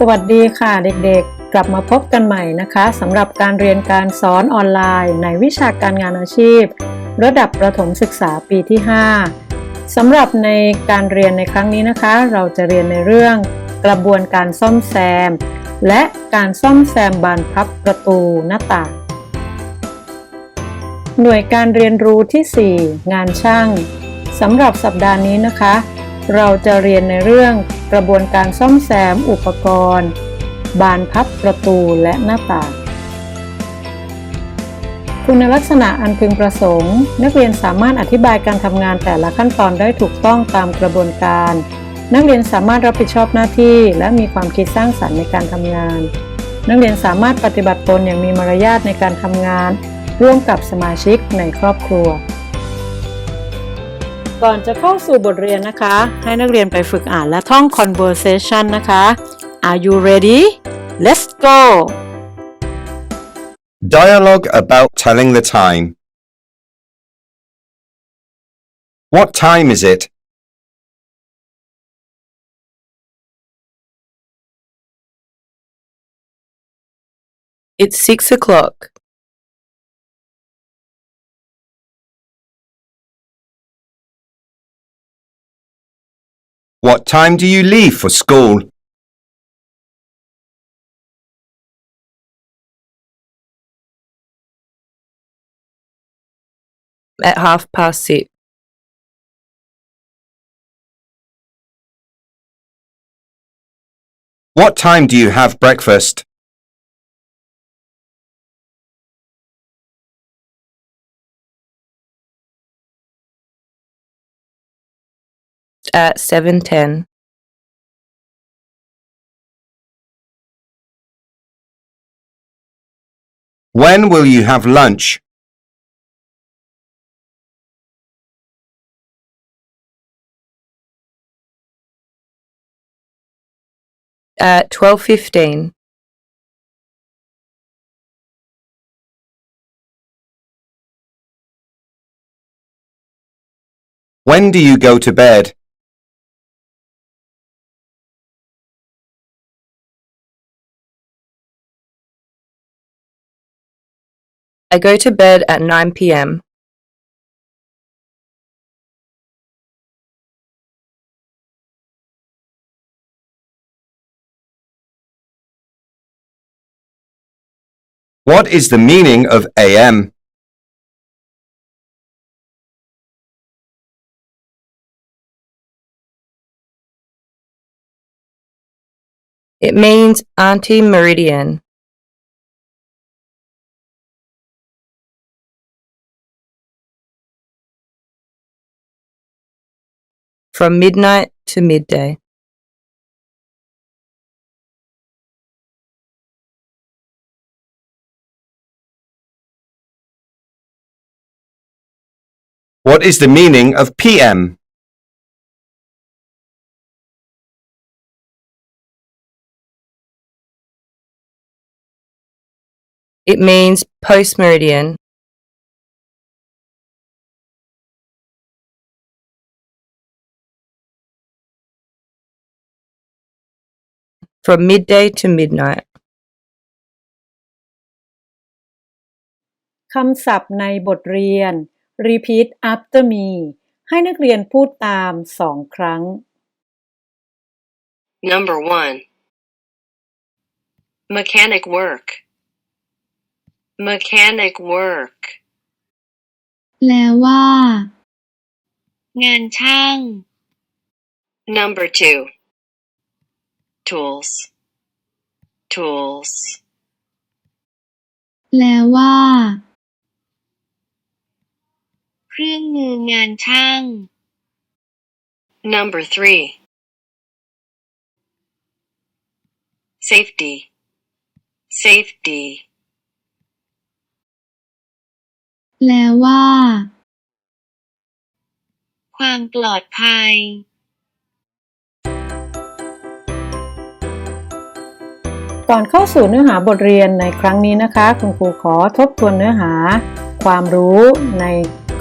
สวัสดีค่ะเด็กๆ กลับมาพบกันใหม่นะคะสำหรับการเรียนการสอนออนไลน์ ในวิชาการงานอาชีพ ระดับประถมศึกษาปีที่ 5สำหรับในการเรียนในครั้งนี้นะคะ เราจะเรียนในเรื่องกระบวนการซ่อมแซม และการซ่อมแซมบานพับประตูหน้าต่าง หน่วยการเรียนรู้ที่ 4 งานช่างสำหรับสัปดาห์นี้นะคะ เราจะเรียนในเรื่อง กระบวนการซ่อมแซมอุปกรณ์ บานพับประตูและหน้าต่าง คุณลักษณะอันพึงประสงค์ นักเรียนสามารถอธิบายการทำงานแต่ละขั้นตอนได้ถูกต้องตามกระบวนการ นักเรียนสามารถรับผิดชอบหน้าที่ และมีความคิดสร้างสรรค์ในการทำงาน นักเรียนสามารถปฏิบัติตนอย่างมีมารยาทในการทำงาน ร่วมกับสมาชิกในครอบครัว ก่อนจะเข้าสู่บทเรียนนะคะ ให้นักเรียนไปฝึกอ่านและท่อง conversation นะคะ Are you ready? Let's go! Dialogue about telling the time. What time is it? It's six o'clock. What time do you leave for school? At half past six. What time do you have breakfast? At seven ten. When will you have lunch? At twelve fifteen. When do you go to bed? I go to bed at nine p.m. What is the meaning of AM? It means Auntie From midnight to midday. What is the meaning of PM? It means post meridian. From midday to midnight. คำศัพท์ในบทเรียน Repeat after me ให้นักเรียนพูดตามสองครั้ง Number one. Mechanic work. Mechanic work. แปลว่า งานช่าง Number two. Tools. Tools. แปลว่า เครื่องมืองานช่าง Number three. Safety. Safety. แปลว่า ความปลอดภัย ก่อนเข้าสู่เนื้อหาบทเรียนในครั้งนี้นะคะ คุณครูขอทบทวนเนื้อหา ความรู้ใน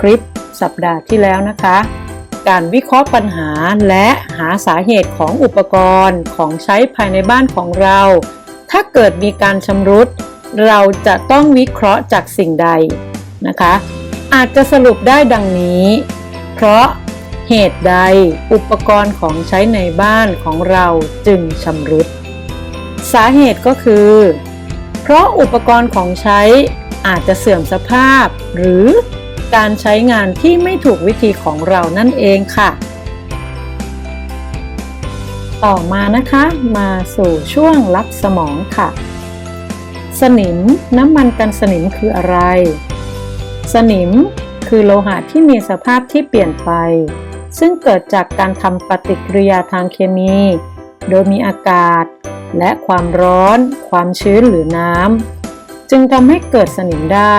คลิปสัปดาห์ที่แล้วนะคะ การวิเคราะห์ปัญหาและหาสาเหตุของอุปกรณ์ของใช้ภายในบ้านของเรา ถ้าเกิดมีการชำรุด เราจะต้องวิเคราะห์จากสิ่งใดนะคะ อาจจะสรุปได้ดังนี้ เพราะเหตุใดอุปกรณ์ของใช้ในบ้านของเราจึงชำรุด สาเหตุก็คือ เพราะอุปกรณ์ของใช้อาจจะเสื่อมสภาพ หรือการใช้งานที่ไม่ถูกวิธีของเรานั่นเองค่ะ ต่อมานะคะมาสู่ช่วงรับสมองค่ะ สนิมน้ำมันกันสนิมคืออะไร สนิมคือโลหะที่มีสภาพที่เปลี่ยนไป ซึ่งเกิดจากการทำปฏิกิริยาทางเคมี โดยมีอากาศ และความร้อน ความชื้นหรือน้ำจึงทำให้เกิดสนิมได้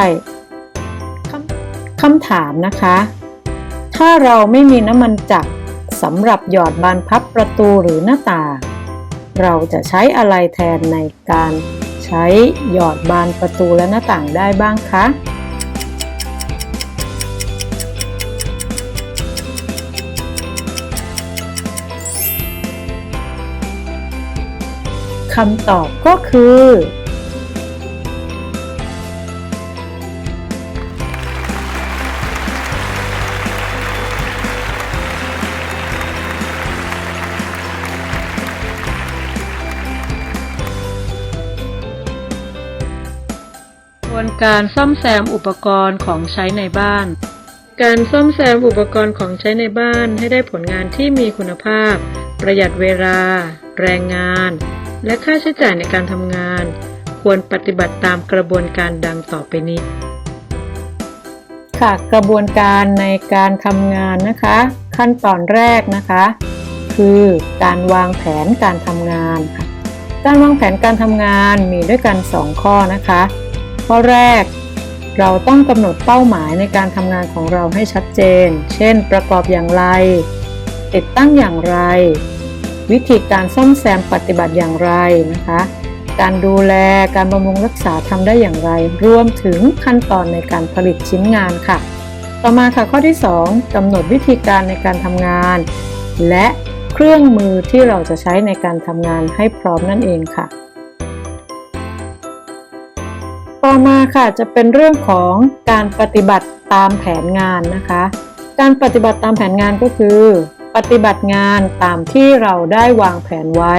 คำคำถามนะคะ ถ้าเราไม่มีน้ำมันจักรสำหรับหยอดบานพับประตูหรือหน้าต่างเราจะใช้อะไรแทนในการใช้หยอดบานประตูและหน้าต่างได้บ้างคะ คำตอบก็คือ กระบวนการซ่อมแซมอุปกรณ์ของใช้ในบ้าน การซ่อมแซมอุปกรณ์ของใช้ในบ้านให้ได้ผลงานที่มีคุณภาพ ประหยัดเวลา แรงงาน และค่าใช้จ่ายในการทำงาน ควรปฏิบัติตามกระบวนการดังต่อไปนี้ ค่ะกระบวนการในการทำงานนะคะ ขั้นตอนแรกนะคะ คือการวางแผนการทำงานค่ะ การวางแผนการทำงานมีด้วยกัน 2 ข้อนะคะ ข้อแรกเราต้องกำหนดเป้าหมายในการทำงานของเราให้ชัดเจน เช่น ประกอบอย่างไร ติดตั้งอย่างไร วิธีการซ่อมแซมปฏิบัติอย่างไรนะคะ การดูแลการบำรุงรักษาทำได้อย่างไร รวมถึงขั้นตอนในการผลิตชิ้นงานค่ะ ต่อมาค่ะข้อที่ 2กำหนดวิธีการในการทำงาน และเครื่องมือที่เราจะใช้ในการทำงานให้พร้อมนั่นเองค่ะ ต่อมาค่ะจะเป็นเรื่องของการปฏิบัติตามแผนงานนะคะ การปฏิบัติตามแผนงานก็คือ ปฏิบัติงานตามที่เราได้วางแผนไว้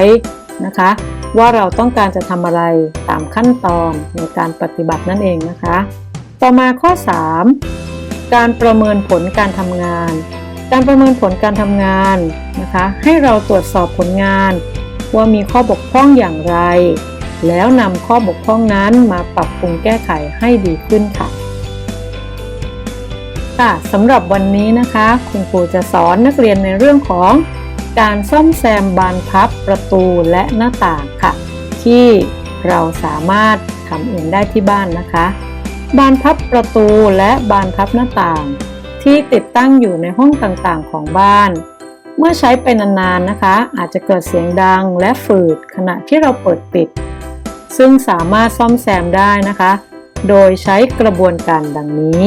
นะคะ ว่าเราต้องการจะทำอะไรตามขั้นตอนในการปฏิบัตินั่นเองนะคะ ต่อมาข้อ 3 การประเมินผลการทำงาน การประเมินผลการทำงานนะคะ ให้เราตรวจสอบผลงาน ว่ามีข้อบกพร่องอย่างไร แล้วนำข้อบกพร่องนั้นมาปรับปรุงแก้ไขให้ดีขึ้นค่ะ ค่ะสำหรับวันนี้นะคะ คุณครูจะสอนนักเรียนในเรื่องของการซ่อมแซมบานพับประตูและหน้าต่างค่ะ ที่เราสามารถทำเองได้ที่บ้านนะคะ บานพับประตูและบานพับหน้าต่าง ที่ติดตั้งอยู่ในห้องต่างๆของบ้าน เมื่อใช้ไปนานๆนะคะ อาจจะเกิดเสียงดังและฝืดขณะที่เราเปิดปิด ซึ่งสามารถซ่อมแซมได้นะคะ โดยใช้กระบวนการดังนี้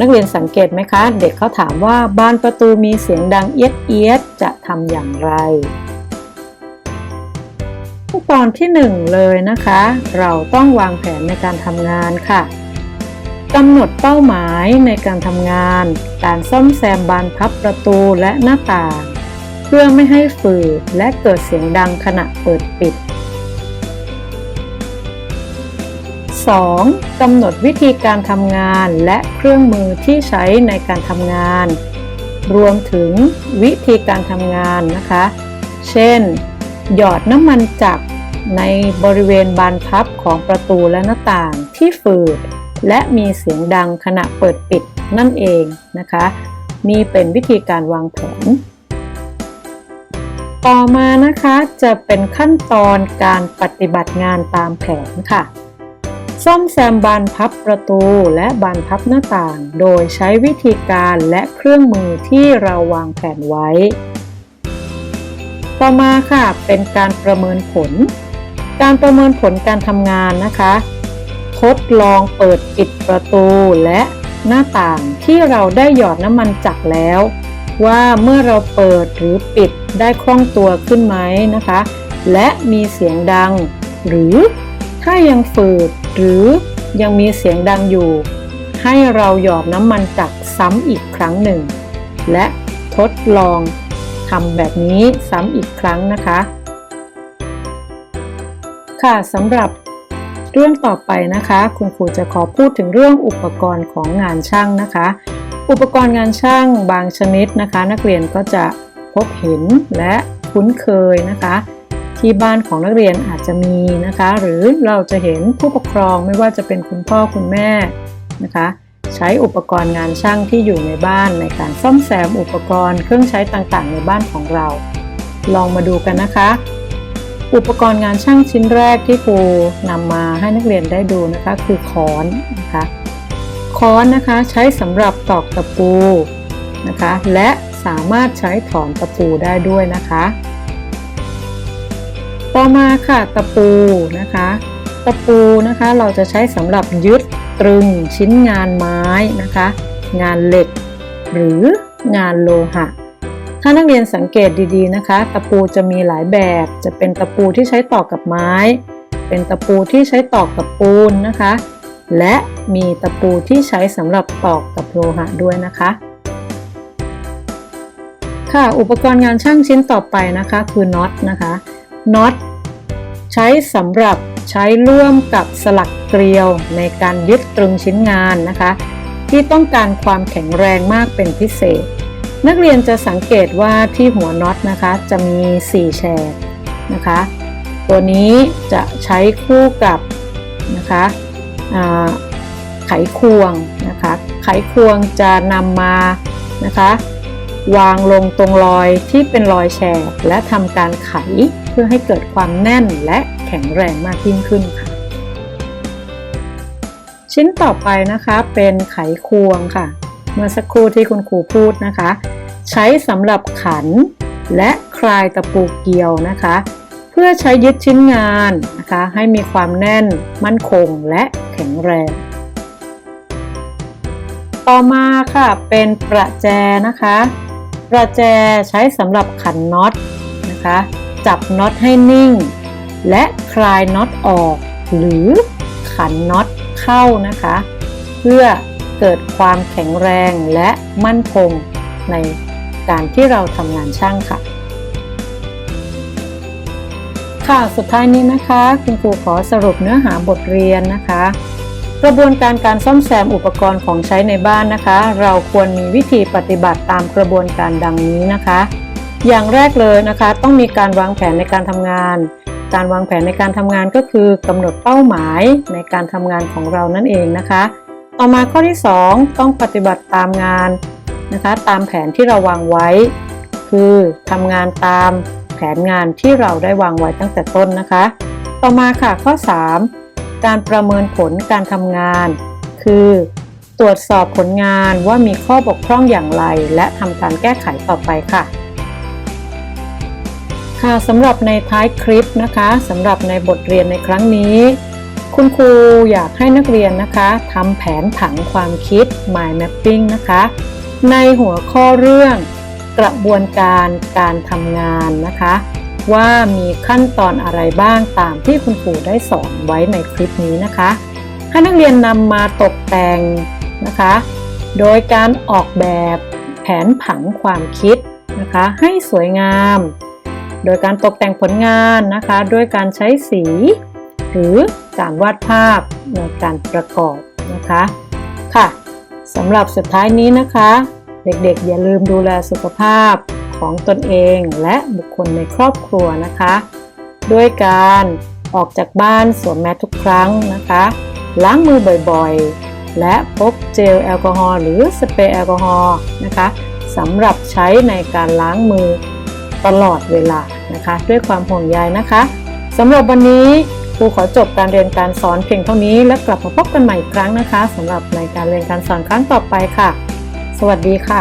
นักเรียนสังเกตไหมคะ เด็กเขาถามว่าบานประตูมีเสียงดังเอียดเอียดจะทำอย่างไร ขั้นตอนที่ 1 เลยนะคะ เราต้องวางแผนในการทำงานค่ะกำหนดเป้าหมายในการทำงาน การซ่อมแซมบานพับประตูและหน้าต่าง เพื่อไม่ให้ฝืดและเกิดเสียงดังขณะเปิดปิด 2. กำหนดวิธีการทำงานและเครื่องมือที่ใช้ในการทำงาน รวมถึงวิธีการทำงานนะคะ เช่น หยอดน้ำมันจักรในบริเวณบานพับของประตูและหน้าต่างที่ฝืด และมีเสียงดังขณะเปิดปิดนั่นเองนะคะ นี่เป็นวิธีการวางแผน ต่อมานะคะจะเป็นขั้นตอนการปฏิบัติงานตามแผนค่ะ ซ่อมแซมบานพับประตูและบานพับหน้าต่าง โดยใช้วิธีการและเครื่องมือที่เราวางแผนไว้ ต่อมาค่ะเป็นการประเมินผล การประเมินผลการทำงานนะคะ ทดลองเปิดปิดประตูและหน้าต่างที่เราได้หยอดน้ำมันจักรแล้ว ว่าเมื่อเราเปิดหรือปิดได้คล่องตัวขึ้นไหมนะคะ และมีเสียงดัง หรือถ้ายังฝืด หรือยังมีเสียงดังอยู่ ให้เราหยอดน้ำมันจักรซ้ำอีกครั้งหนึ่ง และทดลองทำแบบนี้ซ้ำอีกครั้งนะคะ ค่ะสำหรับเรื่องต่อไปนะคะ คุณครูจะขอพูดถึงเรื่องอุปกรณ์ของงานช่างนะคะ อุปกรณ์งานช่างบางชนิดนะคะ นักเรียนก็จะพบเห็นและคุ้นเคยนะคะ ที่บ้านของนักเรียนอาจจะมีนะคะ หรือเราจะเห็นผู้ปกครองไม่ว่าจะเป็นคุณพ่อคุณแม่นะคะ ใช้อุปกรณ์งานช่างที่อยู่ในบ้านในการซ่อมแซมอุปกรณ์เครื่องใช้ต่างๆ ในบ้านของเรา ลองมาดูกันนะคะ อุปกรณ์งานช่างชิ้นแรกที่ครูนำมาให้นักเรียนได้ดูนะคะ คือค้อนนะคะค้อนนะคะใช้สำหรับตอกตะปูนะคะ และสามารถใช้ถอนตะปูได้ด้วยนะคะ ต่อมาค่ะตะปูนะคะ ตะปูนะคะเราจะใช้สำหรับยึดตรึงชิ้นงานไม้นะคะ งานเหล็ก หรืองานโลหะ ถ้านักเรียนสังเกตดีๆนะคะ ตะปูจะมีหลายแบบ จะเป็นตะปูที่ใช้ตอกกับไม้ เป็นตะปูที่ใช้ตอกกับปูนนะคะ และมีตะปูที่ใช้สำหรับตอกกับโลหะด้วยนะคะค่ะอุปกรณ์งานช่างชิ้นต่อไปนะคะคือน็อตนะคะ น็อตใช้สำหรับใช้ร่วมกับสลักเกลียวในการยึดตรึงชิ้นงานนะคะ ที่ต้องการความแข็งแรงมากเป็นพิเศษ นักเรียนจะสังเกตว่าที่หัวน็อตนะคะจะมี 4 แฉกนะคะ ตัวนี้จะใช้คู่กับนะคะไขควงนะคะ ไขควงจะนำมานะคะ วางลงตรงรอยที่เป็นรอยแฉกและทำการไข เพื่อให้เกิดความแน่นและแข็งแรงมากยิ่งขึ้นค่ะ ชิ้นต่อไปนะคะเป็นไขควงค่ะ เมื่อสักครู่ที่คุณครูพูดนะคะ ใช้สำหรับขันและคลายตะปูเกลียวนะคะ เพื่อใช้ยึดชิ้นงานนะคะ ให้มีความแน่นมั่นคงและแข็งแรง ต่อมาค่ะเป็นประแจนะคะ ประแจใช้สำหรับขันน็อตนะคะ จับน็อตให้นิ่ง และคลายน็อตออก หรือขันน็อตเข้านะคะ เพื่อเกิดความแข็งแรงและมั่นคงในการที่เราทำงานช่างค่ะ ค่ะสุดท้ายนี้นะคะ คุณครูขอสรุปเนื้อหาบทเรียนนะคะ กระบวนการการซ่อมแซมอุปกรณ์ของใช้ในบ้านนะคะ เราควรมีวิธีปฏิบัติตามกระบวนการดังนี้นะคะ อย่างแรกเลยนะคะ ต้องมีการวางแผนในการทำงาน การวางแผนในการทำงานก็คือกำหนดเป้าหมายในการทำงานของเรานั่นเองนะคะ ต่อมาข้อที่ 2 ต้องปฏิบัติตามงานนะคะ ตามแผนที่เราวางไว้ คือทำงานตามแผนงานที่เราได้วางไว้ตั้งแต่ต้นนะคะ ต่อมาค่ะข้อ 3 การประเมินผลการทำงาน คือตรวจสอบผลงานว่ามีข้อบกพร่องอย่างไร และทำการแก้ไขต่อไปค่ะ ค่ะสำหรับในท้ายคลิปนะคะสำหรับในบทเรียนในครั้งนี้ คุณครูอยากให้นักเรียนนะคะทำแผนผังความคิด mind mapping นะคะ ในหัวข้อเรื่องกระบวนการการทำงานนะคะ ว่ามีขั้นตอนอะไรบ้างตามที่คุณครูได้สอนไว้ในคลิปนี้นะคะให้นักเรียนนำมาตกแต่งนะคะ โดยการออกแบบแผนผังความคิดนะคะ ให้สวยงาม โดยการตกแต่งผลงานนะคะ ด้วยการใช้สี หรือการวาดภาพในการประกอบนะคะค่ะสำหรับสุดท้ายนี้นะคะ เด็กๆอย่าลืมดูแลสุขภาพของตนเองและบุคคลในครอบครัวนะคะ ด้วยการออกจากบ้านสวมแมสทุกครั้งนะคะ ล้างมือบ่อยๆ และพกเจลแอลกอฮอล์หรือสเปรย์แอลกอฮอล์นะคะสำหรับใช้ในการล้างมือ ตลอดเวลานะคะ ด้วยความห่วงใยนะคะสำหรับวันนี้ครูขอจบการเรียนการสอนเพียงเท่านี้ และกลับมาพบกันใหม่อีกครั้งนะคะสำหรับในการเรียนการสอนครั้งต่อไปค่ะ สวัสดีค่ะ